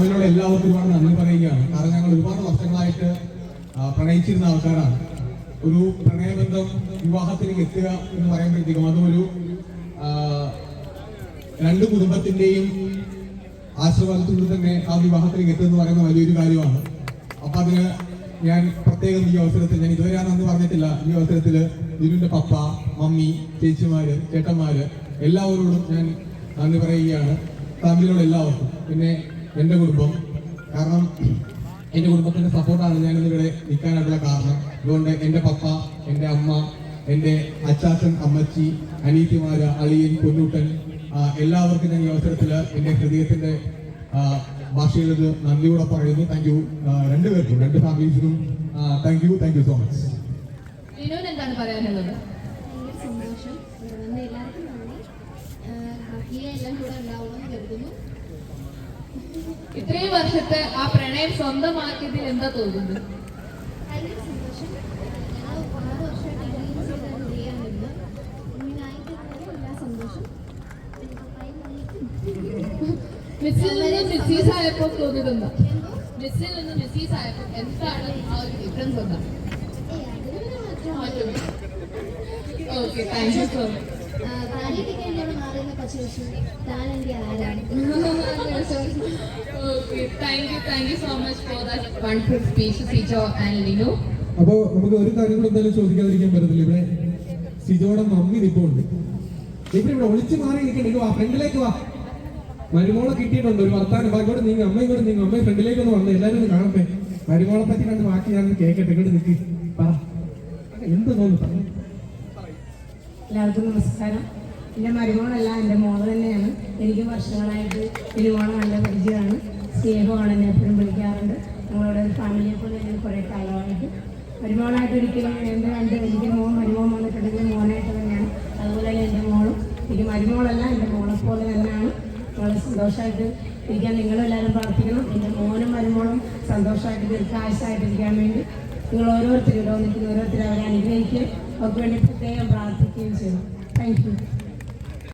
ഫാമിലിയുള്ള എല്ലാവർക്കും ഒരുപാട് നന്ദി പറയുകയാണ്. കാരണം ഞങ്ങൾ ഒരുപാട് വർഷങ്ങളായിട്ട് പ്രണയിച്ചിരുന്ന ആൾക്കാരാണ്. ഒരു പ്രണയബന്ധം വിവാഹത്തിലേക്ക് എത്തുക എന്ന് പറയുമ്പോഴത്തേക്കും അതൊരു രണ്ടു കുടുംബത്തിന്റെയും ആശീർവാദത്തോടെ തന്നെ ആ വിവാഹത്തിലേക്ക് എത്തുക എന്ന് പറയുന്ന വലിയൊരു കാര്യമാണ്. അപ്പൊ അതിന് ഞാൻ പ്രത്യേകം ഈ അവസരത്തിൽ ഞാൻ ഇതുവരെ ആണെന്ന് പറഞ്ഞിട്ടില്ല. ഈ അവസരത്തിൽ ലിനുവിന്റെ പപ്പ മമ്മി ചേച്ചിമാര് ചേട്ടന്മാര് എല്ലാവരോടും ഞാൻ നന്ദി പറയുകയാണ്. ഫാമിലിയോട് എല്ലാവർക്കും. പിന്നെ എന്റെ കുടുംബം. കാരണം എന്റെ കുടുംബത്തിന്റെ സപ്പോർട്ടാണ് ഞാൻ ഇവിടെ നിൽക്കാനായിട്ടുള്ള കാരണം. അതുകൊണ്ട് എന്റെ പപ്പ എന്റെ അമ്മ എന്റെ അച്ചാച്ചൻ അമ്മച്ചി അനീത്തിമാര് അളിയൻ പൊന്നൂട്ടൻ ആ, എല്ലാവർക്കും ഞാൻ ഈ അവസരത്തിൽ എന്റെ ഹൃദയത്തിന്റെ ഭാഷയിലത് നന്ദിയോടെ പറയുന്നു. താങ്ക് യു രണ്ടുപേർക്കും രണ്ട് ഫാമിലീസിനും thank you thank you so much എന്താണ് പറയാനുള്ളത്? സന്തോഷം. എല്ലാവർക്കും നന്ദി. എല്ലാം കൂടെ ഉണ്ടാവുമെന്ന് കരുതുന്നു. ഇത്രയും വർഷത്തെ ആ പ്രണയം സ്വന്തമാക്കിയതിൽ എന്താ തോന്നുന്നത്? മിസ്സിൽ നിന്ന് മിസ്സീസ് ആയപ്പോ തോന്നിയതെന്താ? മിസ്സിൽ നിന്ന് മിസ്സീസ് ആയപ്പോ എന്താണ് ആ ഒരു ഡിഫറൻസ് എന്താ okay thank you so much താലിയൊക്കെ എന്നോട് മാറുന്ന കുറച്ച് വർഷം താൻ എന്റെ ആരാണ് അപ്പോ നമുക്ക് ഒരു കാര്യം കൂടെ എന്തായാലും ചോദിക്കാതിരിക്കാൻ പറ്റത്തില്ല. ഇവിടെ സിജോയുടെ മമ്മി നിപ്പുണ്ട് ഇവിടെ ഇവിടെ ഒളിച്ചു മാറി നിൽക്കണെങ്കിൽ വാ ഫ്രണ്ടിലേക്ക് വാ. മരുമോളെ കിട്ടിയിട്ടുണ്ട് ഒരു വർത്താനം. ബാക്കിയോട് നീങ്ങ അമ്മയും ഇങ്ങോട്ട് നീങ്ങ. അമ്മയും ഫ്രണ്ടിലേക്ക് ഒന്ന് വന്ന്. എല്ലാവരും ഒന്ന് കാണട്ടെ. മരുമോളെ പറ്റി രണ്ട് ബാക്കി ഞാൻ കേക്കട്ടെ. ഇങ്ങോട്ട് നിൽക്കി പറ. എന്ത് തോന്നുന്നു? എല്ലാവർക്കും നമസ്കാരം. എന്റെ മരുമോളല്ല എന്റെ മോൾ തന്നെയാണ്. എനിക്ക് വർഷങ്ങളായിട്ട് തിരുവോണം നല്ല പരിചയമാണ്. സ്നേഹമാണ് എന്നെ എപ്പോഴും വിളിക്കാറുണ്ട്. ഞങ്ങളുടെ ഫാമിലിയെ പോലെ ഞാൻ കുറേ കാലമായിട്ട്. മരുമോളായിട്ട് ഒരിക്കലും എന്റെ രണ്ട് എനിക്ക് മോൻ മരുമോൻ വന്നിട്ടുണ്ടെങ്കിൽ മോനായിട്ട് തന്നെയാണ്. അതുപോലെ തന്നെ എന്റെ മോളും. എനിക്ക് മരുമോളല്ല എന്റെ മോളെ പോലെ തന്നെയാണ്. വളരെ സന്തോഷമായിട്ട് ഇരിക്കാൻ നിങ്ങളെല്ലാവരും പ്രാർത്ഥിക്കണം. എന്റെ മോനും മരുമോളും സന്തോഷമായിട്ട് ദീർഘായുസായിട്ടിരിക്കാൻ വേണ്ടി നിങ്ങൾ ഓരോരുത്തരും വന്നിരിക്കുന്ന ഓരോരുത്തരും അവരെ അനുഗ്രഹിക്കുകയും അവർക്ക് വേണ്ടി പ്രത്യേകം പ്രാർത്ഥിക്കുകയും Thank you.